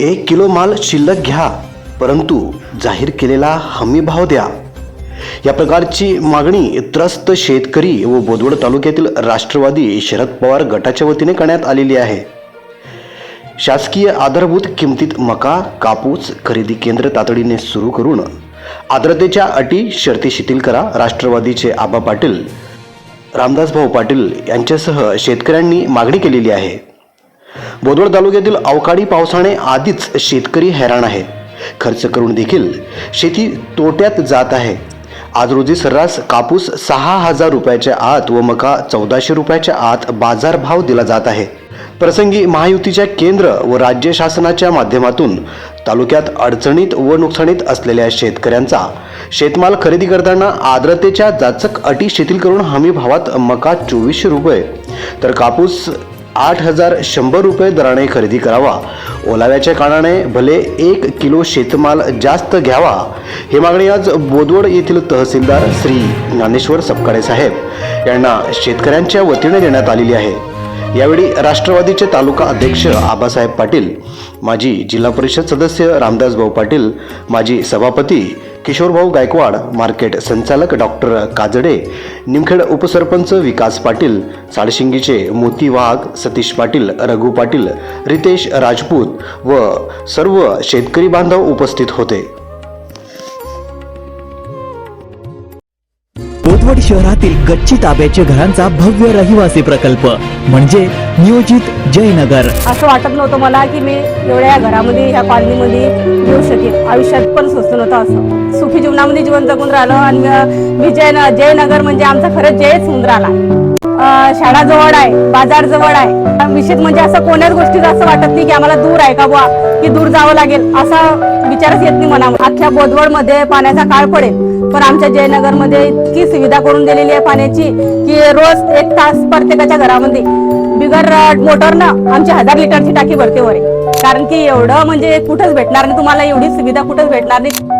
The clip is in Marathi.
एक किलो माल शिल्लक घ्या परंतु जाहीर केलेला हमी भाव द्या. या प्रकारची मागणी त्रस्त शेतकरी व बोदवड तालुक्यातील राष्ट्रवादी शरद पवार गटाच्या वतीने करण्यात आलेली आहे. शासकीय आधारभूत किमतीत मका कापूस खरेदी केंद्र तातडीने सुरू करून आर्द्रतेच्या अटी शर्ती शिथिल करा राष्ट्रवादीचे आबा पाटील रामदास भाऊ पाटील यांच्यासह शेतकऱ्यांनी मागणी केलेली आहे. बोदवड तालुक्यातील अवकाळी पावसाने आधीच शेतकरी हैराण आहे. खर्च करून देखील शेती तोट्यात जात आहे. आज रोजी सर्रास कापूस सहा हजार रुपयाच्या आत व मका चौदाशे रुपयाच्या आत बाजारभाव दिला जात आहे. प्रसंगी महायुतीच्या केंद्र व राज्य शासनाच्या माध्यमातून तालुक्यात अडचणीत व नुकसानीत असलेल्या शेतकऱ्यांचा शेतमाल खरेदी करताना आर्द्रतेच्या जाचक अटी शिथिल करून हमी भावात मका चोवीसशे रुपये तर कापूस आठ हजार शंभर रुपये दराने खरेदी करावा. ओलाव्याच्या कारणाने भले एक किलो शेतमाल जास्त घ्यावा. ही मागणी आज बोदवड येथील तहसीलदार श्री ज्ञानेश्वर सपकाळे साहेब यांना शेतकऱ्यांच्या वतीने देण्यात आलेली आहे. यावेळी राष्ट्रवादीचे तालुका अध्यक्ष आबासाहेब पाटील माजी जिल्हा परिषद सदस्य रामदास भाऊ पाटील माजी सभापती किशोरभाऊ गायकवाड मार्केट संचालक डॉक्टर काजडे निमखेड उपसरपंच विकास पाटील साडशिंगीचे मोती वाघ सतीश पाटील रघु पाटील रितेश राजपूत व सर्व शेतकरी बांधव उपस्थित होते. बोदवड शहरातील गच्ची ताब्याचे घरांचा भव्य रहिवासी प्रकल्प म्हणजे नियोजित जयनगर. असं वाटत नव्हतं मला की मी एवढ्या या घरामध्ये ह्या कॉलनीमध्ये येऊ शकेल आयुष्यात पण स्वस्त नव्हतं असं. सुखी जीवनामध्ये जीवन जगून राहिलं आणि मी- जय जयनगर म्हणजे आमचा खरंच जयच होऊन राहिला शाळा जवळ आहे बाजार जवळ आहे. विशेष म्हणजे असं कोण्याच गोष्टीचं असं वाटत नाही की आम्हाला दूर आहे का बुवा की दूर जावं लागेल असा विचारच येत नाही मनामध्ये. अख्ख्या बोदवडमध्ये पाण्याचा काळ पडेल. पण आमच्या जयनगरमध्ये इतकी सुविधा करून दिलेली आहे पाण्याची की रोज एक तास प्रत्येकाच्या घरामध्ये बिगर मोटरनं आमची हजार लिटरची टाकी भरते वर. कारण की एवढं म्हणजे कुठंच भेटणार नाही तुम्हाला एवढी सुविधा कुठंच भेटणार नाही.